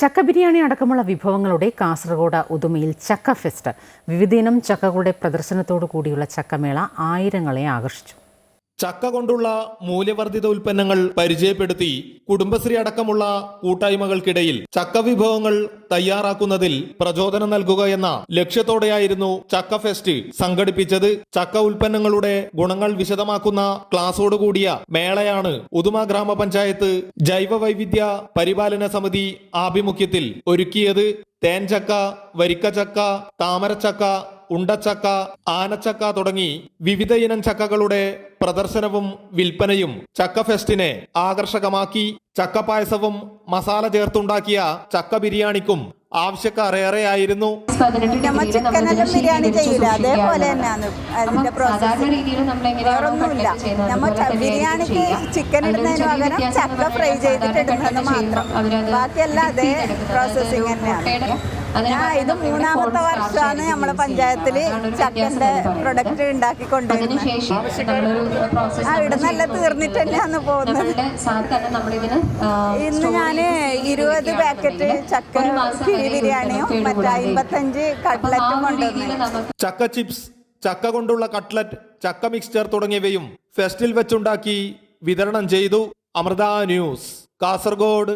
ചക്ക ബിരിയാണി അടക്കമുള്ള വിഭവങ്ങളുടെ കാസർഗോഡ് ഉദുമയിൽ ചക്ക ഫെസ്റ്റ്. വിവിധയിനം ചക്കകളുടെ പ്രദർശനത്തോടു കൂടിയുള്ള ചക്കമേള ആയിരങ്ങളെ ആകർഷിച്ചു. ചക്ക കൊണ്ടുള്ള മൂല്യവർദ്ധിത ഉൽപ്പന്നങ്ങൾ പരിചയപ്പെടുത്തി കുടുംബശ്രീ അടക്കമുള്ള കൂട്ടായ്മകൾക്കിടയിൽ ചക്ക വിഭവങ്ങൾ തയ്യാറാക്കുന്നതിൽ പ്രചോദനം നൽകുക എന്ന ലക്ഷ്യത്തോടെയായിരുന്നു ചക്ക ഫെസ്റ്റ് സംഘടിപ്പിച്ചത്. ചക്ക ഉൽപ്പന്നങ്ങളുടെ ഗുണങ്ങൾ വിശദമാക്കുന്ന ക്ലാസോടുകൂടിയ മേളയാണ് ഉദുമ ഗ്രാമപഞ്ചായത്ത് ജൈവ വൈവിധ്യ പരിപാലന സമിതി ആഭിമുഖ്യത്തിൽ ഒരുക്കിയത്. തേൻചക്ക വരിക്കച്ചക്ക താമരച്ചക്ക ഉണ്ടച്ചക്ക ആനച്ചക്ക തുടങ്ങി വിവിധ ഇനം ചക്കകളുടെ പ്രദർശനവും വിൽപ്പനയും ചക്ക ഫെസ്റ്റിനെ ആകർഷകമാക്കി. ചക്കപ്പായസവും മസാല ചേർത്തുണ്ടാക്കിയ ചക്ക ബിരിയാണിക്കും ആവശ്യക്കാർ ഏറെയായിരുന്നു നമ്മ ചിക്കനെല്ലാം ബിരിയാണി ചെയ്യില്ല അതേപോലെ തന്നെയാണ് അതിന്റെ പ്രോസസ്സ് നമ്മ ബിരിയാണിക്ക് ചിക്കൻ ഇടുന്നതിന് പകരം ചക്ക ഫ്രൈ ചെയ്തിട്ട് ഇടുന്നത് മാത്രം. ബാക്കിയെല്ലാം അതേ പ്രോസസ്സിങ് തന്നെയാണ്. ഇത് മൂന്നാമത്തെ വർഷമാണ് നമ്മളെ പഞ്ചായത്തിൽ ചക്കന്റെ പ്രൊഡക്റ്റ് ഉണ്ടാക്കിക്കൊണ്ടിരുന്നത്. ആ ഇടുന്നല്ല തീർന്നിട്ട് തന്നെയാണ് പോകുന്നത്. ഇന്ന് ഞാൻ ഇരുപത് പാക്കറ്റ് ചക്ക കിഴി ബിരിയാണിയും മറ്റേ അമ്പത്തഞ്ച് കട്ട്ലറ്റും കൊണ്ടുവന്നു ചക്ക ചിപ്സ് ചക്ക കൊണ്ടുള്ള കട്ട്ലറ്റ് ചക്ക മിക്സ്ചർ തുടങ്ങിയവയും ഫെസ്റ്റിൽ വെച്ചുണ്ടാക്കി വിതരണം ചെയ്തു. അമൃത ന്യൂസ് കാസർഗോഡ്.